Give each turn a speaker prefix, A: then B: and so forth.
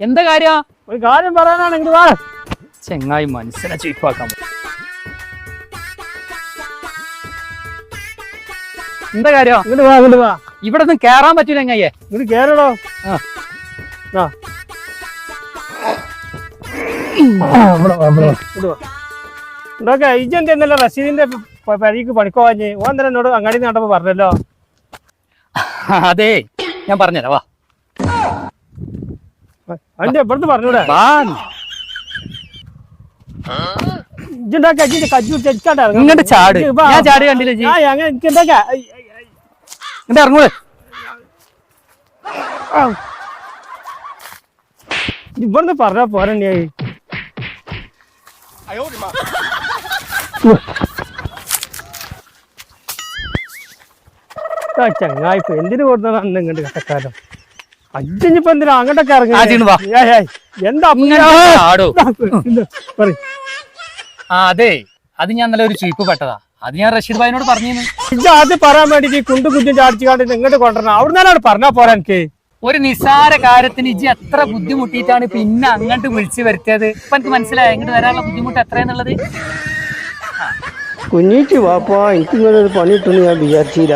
A: എന്താ കാര്യം?
B: ഒരു കാര്യം പറയാനാണ് ഇങ്ങോട്ട് വാ.
A: ചെങ്ങായി മനസ്സിനെ ചീപ്പാക്കാൻ എന്താ കാര്യം?
B: ഇങ്ങോട്ട് വാ ഇങ്ങോട്ട് വാ.
A: ഇവിടെ നിന്ന് കേറാൻ പറ്റൂല ചെങ്ങായിയെ
B: ഇങ്ങോട്ട് കേറടോ.
A: ആ.
B: ഇതൊക്കെ എന്നല്ല റഷീദിന്റെ പരിക്ക് പണിക്കോവാഞ്ഞ് ഓൻ തന്നെ എന്നോട് അങ്ങാടി നടപ്പ് പറഞ്ഞല്ലോ.
A: അതെ ഞാൻ പറഞ്ഞുതരാം വാ.
B: അതിന്റെ ഇവിടുന്ന് പറഞ്ഞൂടെ?
A: വാ. ഇങ്ങോട്ട് ചാട്. ഞാൻ ചാടി കണ്ടില്ല ഇങ്ങോട്ട് ഇറങ്ങൂടെ
B: ഇവിടുന്ന് പറഞ്ഞാ പോരേ ഇപ്പൊ എന്തിനു കൊടുത്തതാണ് ഇങ്ങോട്ട് കട്ടക്കാലം എന്തിനാ അങ്ങോട്ടൊക്കെ
A: ആ,
B: ഏയ്, എന്താ
A: ആ അതെ. അത് ഞാൻ നല്ല ഒരു ചീപ്പ് പെട്ടതാ. അത് ഞാൻ റഷീദ് ഭായിനോട് പറഞ്ഞു
B: ഇത് ആദ്യം പറയാൻ വേണ്ടി ഈ കുണ്ടും കുഞ്ഞും ചാടിച്ചു കാണ്ട് ഇങ്ങോട്ട് കൊണ്ടുവരണം. അവിടെ നിന്നാണ് പറഞ്ഞാ പോരാ എനിക്ക്.
A: ഒരു നിസാര കാര്യത്തിന് ഇജ്ജ് എത്ര ബുദ്ധിമുട്ടിയിട്ടാണ് പിന്നെ അങ്ങോട്ട് വിളിച്ചു വരുത്തിയത്? ഇപ്പൊ എനിക്ക് മനസ്സിലായി? ഇങ്ങോട്ട് വരാനുള്ള ബുദ്ധിമുട്ട് എത്രയെന്നുള്ളത്
B: കുഞ്ഞിട്ട് വാപ്പാ എനിക്ക് ഇങ്ങനെ ഒരു പണി ഞാൻ വിചാരിച്ചില്ല